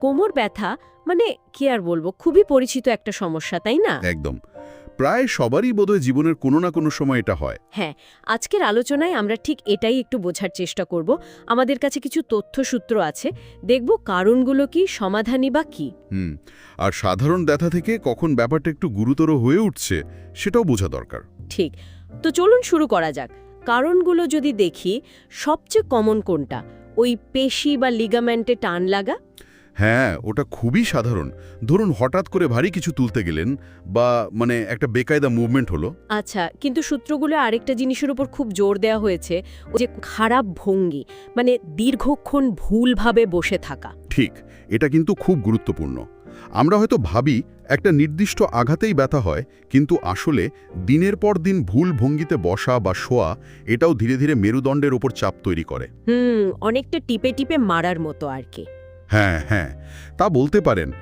কোমর ব্যথা মানে কি আর বলব খুবই পরিচিত একটা সমস্যা তাই না? একদম। প্রায় সবারই বোধহয় জীবনের কোনো না কোনো সময় এটা হয়। হ্যাঁ আজকের আলোচনায় আমরা ঠিক এটাই একটু বোঝার চেষ্টা করব। আমাদের কাছে কিছু তথ্যসূত্র আছে। দেখব কারণগুলো কি সমাধানই বা কি। হুম আর সাধারণ ব্যথা থেকে কখন ব্যাপারটা একটু গুরুতর হয়ে উঠছে সেটাও বোঝা দরকার। ঠিক তো চলুন শুরু করা যাক। কারণগুলো যদি দেখি সবচেয়ে কমন কোনটা? ওই পেশি বা লিগামেন্টে টান লাগা? হ্যাঁ ওটা খুবই সাধারণ। ধরুন হঠাৎ করে ভারী কিছু তুলতে গেলেন বা মানে একটা বেকায়দা মুভমেন্ট হলো। আচ্ছা কিন্তু সূত্রগুলো আরেকটা জিনিসের উপর খুব জোর দেওয়া হয়েছে ওই যে খারাপ ভঙ্গি মানে দীর্ঘক্ষণ ভুলভাবে বসে থাকা। ঠিক এটা কিন্তু খুব গুরুত্বপূর্ণ। আমরা হয়তো ভাবি একটা নির্দিষ্ট আঘাতেই ব্যথা হয় কিন্তু আসলে দিনের পর দিন ভুল ভঙ্গিতে বসা বা শোয়া এটাও ধীরে ধীরে মেরুদণ্ডের ওপর চাপ তৈরি করে। হুম অনেকটা টিপে টিপে মারার মতো আর কি। হ্যাঁ হ্যাঁ তা বলতে পারেন।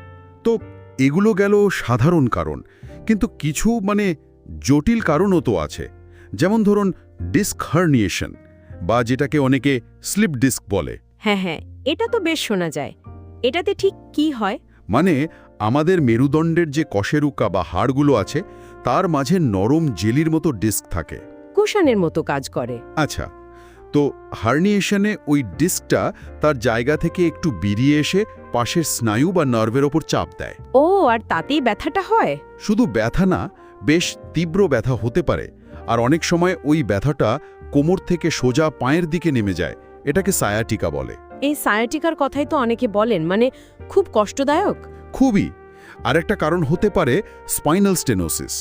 তো এগুলো গেল সাধারণ কারণ কিন্তু কিছু মানে জটিল কারণও তো আছে। যেমন ধরুন ডিস্ক হার্নিয়েশন বা যেটাকে অনেকে স্লিপ ডিস্ক বলে। হ্যাঁ হ্যাঁ এটা তো বেশ শোনা যায়। এটাতে ঠিক কি হয়? মানে আমাদের মেরুদণ্ডের যে কশেরুকা বা হাড়গুলো আছে তার মাঝে নরম জেলির মতো ডিস্ক থাকে। কুশনের মতো কাজ করে। আচ্ছা। তো হার্নিয়েশনে ওই ডিস্কটা তার জায়গা থেকে একটু বেরিয়ে এসে পাশের স্নায়ু বা নার্ভের ওপর চাপ দেয়। ও আর তাতেই ব্যথাটা হয়? শুধু ব্যথা না বেশ তীব্র ব্যথা হতে পারে আর অনেক সময় ওই ব্যথাটা কোমর থেকে সোজা পায়ের দিকে নেমে যায় এটাকে সায়াটিকা বলে। এই সায়াটিকার কথাই তো অনেকে বলেন মানে খুব কষ্টদায়ক? খুবই। আরেকটা কারণ হতে পারে স্পাইনাল স্টেনোসিস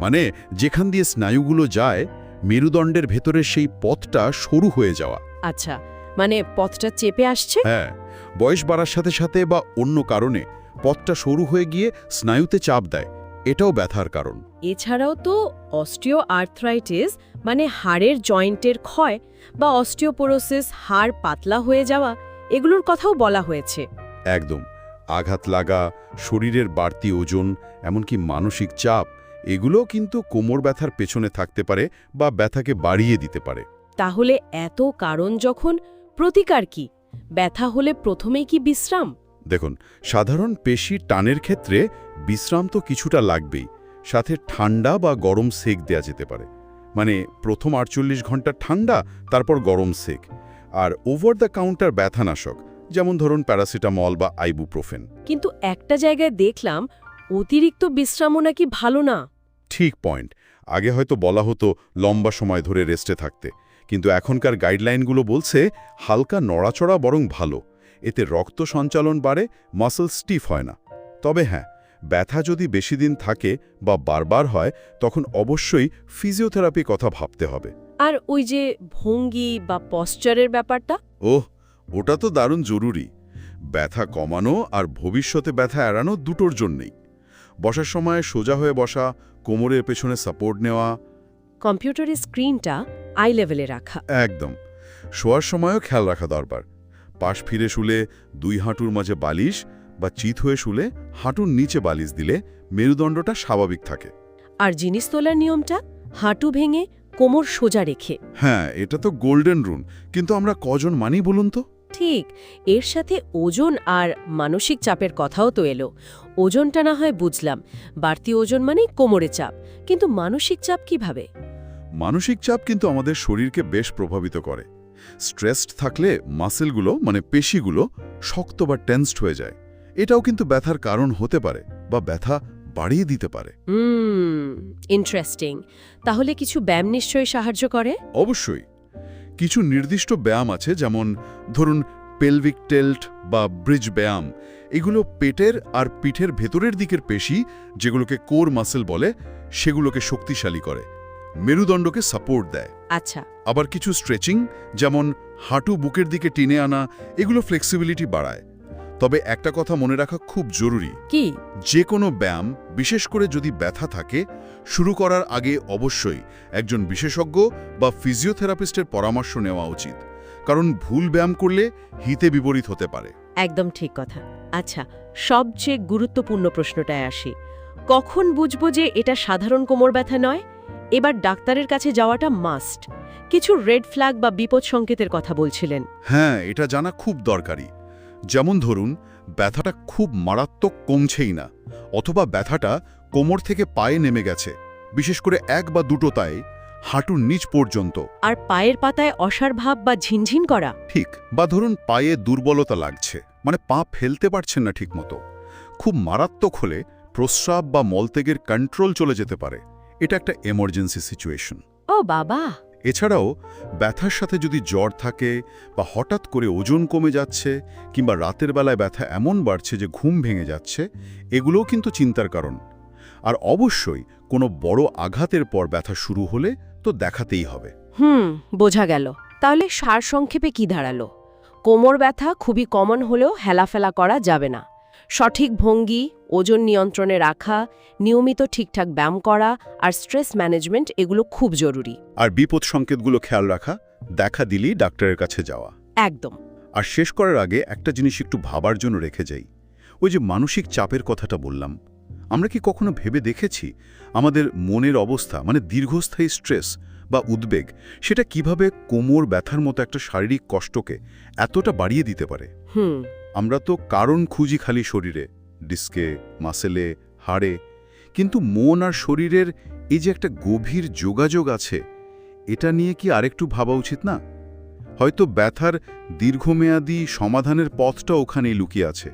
মানে যেখান দিয়ে স্নায়ুগুলো যায় মেরুদণ্ডের ভেতরের সেই পথটা সরু হয়ে যাওয়া। আচ্ছা মানে পথটা চেপে আসছে? হ্যাঁ বয়স বাড়ার সাথে সাথে বা অন্য কারণে পথটা সরু হয়ে গিয়ে স্নায়ুতে চাপ দেয়। এটাও ব্যথার কারণ। এছাড়াও তো অস্টিও আর্থ্রাইটিস মানে হাড়ের জয়েন্টের ক্ষয় বা অস্টিওপোরোসিস হাড় পাতলা হয়ে যাওয়া এগুলোর কথাও বলা হয়েছে। একদম। আঘাত লাগা শরীরের বাড়তি ওজন এমনকি মানসিক চাপ এগুলো কিন্তু কোমর ব্যথার পেছনে থাকতে পারে বা ব্যথাকে বাড়িয়ে দিতে পারে। তাহলে এত কারণ যখন প্রতিকার কি? ব্যথা হলে প্রথমেই কি বিশ্রাম? দেখুন সাধারণ পেশি টানের ক্ষেত্রে বিশ্রাম তো কিছুটা লাগবেই সাথে ঠান্ডা বা গরম সেক দেয়া যেতে পারে। মানে প্রথম আটচল্লিশ ঘণ্টা ঠান্ডা তারপর গরম সেক। আর ওভার দ্য কাউন্টার ব্যথানাশক যেমন ধরুন প্যারাসিটামল বা আইবুপ্রোফেন। কিন্তু একটা জায়গায় দেখলাম অতিরিক্ত বিশ্রামও নাকি ভালো না? ঠিক পয়েন্ট। আগে হয়তো বলা হতো লম্বা সময় ধরে রেস্টে থাকতে কিন্তু এখনকার গাইডলাইনগুলো বলছে হালকা নড়াচড়া বরং ভালো। এতে রক্ত সঞ্চালন বাড়ে মাসল স্টিফ হয় না। তবে হ্যাঁ ব্যথা যদি বেশি দিন থাকে বা বারবার হয় তখন অবশ্যই ফিজিওথেরাপি কথা ভাবতে হবে। আর ওই যে ভঙ্গি বা পশ্চারের ব্যাপারটা? ওহ ওটা তো দারুণ জরুরি। ব্যথা কমানো আর ভবিষ্যতে ব্যথা এড়ানো দুটোর জন্যেই। বসার সময় সোজা হয়ে বসা কোমরের পেছনে সাপোর্ট নেওয়া। কম্পিউটারের স্ক্রিনটা আই লেভেলে রাখা। একদম। শোয়ার সময়ও খেয়াল রাখা দরকার। পাশ ফিরে শুলে দুই হাঁটুর মাঝে বালিশ বা চিত হয়ে শুলে হাঁটুর নিচে বালিশ দিলে মেরুদণ্ডটা স্বাভাবিক থাকে। আর জিনিস তোলার নিয়মটা হাঁটু ভেঙে কোমর সোজা রেখে। হ্যাঁ এটা তো গোল্ডেন রুন কিন্তু আমরা কজন মানি বলুন তো? ঠিক এর সাথে ওজন আর মানসিক চাপের কথাও তো এলো। ওজনটা না হয় বুঝলাম বাড়তি ওজন মানে কোমরে চাপ কিন্তু মানসিক চাপ কীভাবে? মানসিক চাপ কিন্তু আমাদের শরীরকে বেশ প্রভাবিত করে। স্ট্রেসড থাকলে মাসেলগুলো মানে পেশিগুলো শক্ত বা টেন্সড হয়ে যায়। এটাও কিন্তু ব্যথার কারণ হতে পারে বা ব্যথা বাড়িয়ে দিতে পারে। হুম ইন্টারেস্টিং তাহলে কিছু ব্যায়াম নিশ্চয়ই সাহায্য করে? অবশ্যই। কিছু নির্দিষ্ট ব্যায়াম আছে যেমন ধরুন পেলভিক টেল্ট বা ব্রিজ ব্যায়াম। এগুলো পেটের আর পিঠের ভেতরের দিকের পেশি যেগুলোকে কোর মাসেল বলে সেগুলোকে শক্তিশালী করে মেরুদণ্ডকে সাপোর্ট দেয়। আচ্ছা। আবার কিছু স্ট্রেচিং যেমন হাঁটু বুকের দিকে টেনে আনা এগুলো ফ্লেক্সিবিলিটি বাড়ায়। তবে একটা কথা মনে রাখা খুব জরুরি। কি? যে কোনো ব্যায়াম বিশেষ করে যদি ব্যথা থাকে শুরু করার আগে অবশ্যই একজন বিশেষজ্ঞ বা ফিজিওথেরাপিস্টের পরামর্শ নেওয়া উচিত। কারণ ভুল ব্যায়াম করলে হিতে বিপরীত হতে পারে। একদম ঠিক কথা। আচ্ছা সবচেয়ে গুরুত্বপূর্ণ প্রশ্নটায় আসি। কখন বুঝব যে এটা সাধারণ কোমর ব্যথা নয়? এবার ডাক্তারের কাছে যাওয়াটা মাস্ট কিছু রেড ফ্ল্যাগ বা বিপদ সংকেতের কথা বলছিলেন। হ্যাঁ এটা জানা খুব দরকারি। যেমন ধরুন ব্যথাটা খুব মারাত্মক কমছেই না অথবা ব্যথাটা কোমর থেকে পায়ে নেমে গেছে বিশেষ করে এক বা দুটো তাই হাঁটুর নিচ পর্যন্ত। আর পায়ের পাতায় অসার ভাব বা ঝিনঝিন করা? ঠিক বা ধরুন পায়ে দুর্বলতা লাগছে মানে পা ফেলতে পারছেন না ঠিকমতো। খুব মারাত্মক হলে প্রস্রাব বা মলত্যাগের কন্ট্রোল চলে যেতে পারে এটা একটা এমার্জেন্সি সিচুয়েশন ও বাবা! এছাড়াও, ব্যথার সাথে যদি জ্বর থাকে বা হঠাৎ করে ওজন কমে যাচ্ছে কিংবা রাতের বেলায় ব্যথা এমন বাড়ছে যে ঘুম ভেঙে যাচ্ছে, এগুলোও কিন্তু চিন্তার কারণ। আর অবশ্যই কোনো বড় আঘাতের পর ব্যথা শুরু হলে তো দেখাতেই হবে। হুম, বোঝা গেল। তাহলে সারসংক্ষেপে কি দাঁড়াল? কোমর ব্যথা খুবই কমন হলেও হেলাফেলা করা যাবে না। সঠিক ভঙ্গি ওজন নিয়ন্ত্রণে রাখা নিয়মিত ঠিকঠাক ব্যায়াম করা আর স্ট্রেস ম্যানেজমেন্ট এগুলো খুব জরুরি। আর বিপদ সংকেতগুলো খেয়াল রাখা দেখা দিলেই ডাক্তারের কাছে যাওয়া। একদম। আর শেষ করার আগে একটা জিনিস একটু ভাবার জন্য রেখে যাই। ওই যে মানসিক চাপের কথাটা বললাম আমরা কি কখনো ভেবে দেখেছি আমাদের মনের অবস্থা মানে দীর্ঘস্থায়ী স্ট্রেস বা উদ্বেগ সেটা কীভাবে কোমর ব্যথার মতো একটা শারীরিক কষ্টকে এতটা বাড়িয়ে দিতে পারে? হুম। আমরা তো কারণ খুঁজি খালি শরীরে ডিস্কে মাসেলে হাড়ে। কিন্তু মন আর শরীরের এই যে একটা গভীর যোগাযোগ আছে, এটা নিয়ে কি আরেকটু ভাবা উচিত না? হয়তো ব্যথার দীর্ঘমেয়াদী সমাধানের পথটা ওখানেই লুকিয়ে আছে।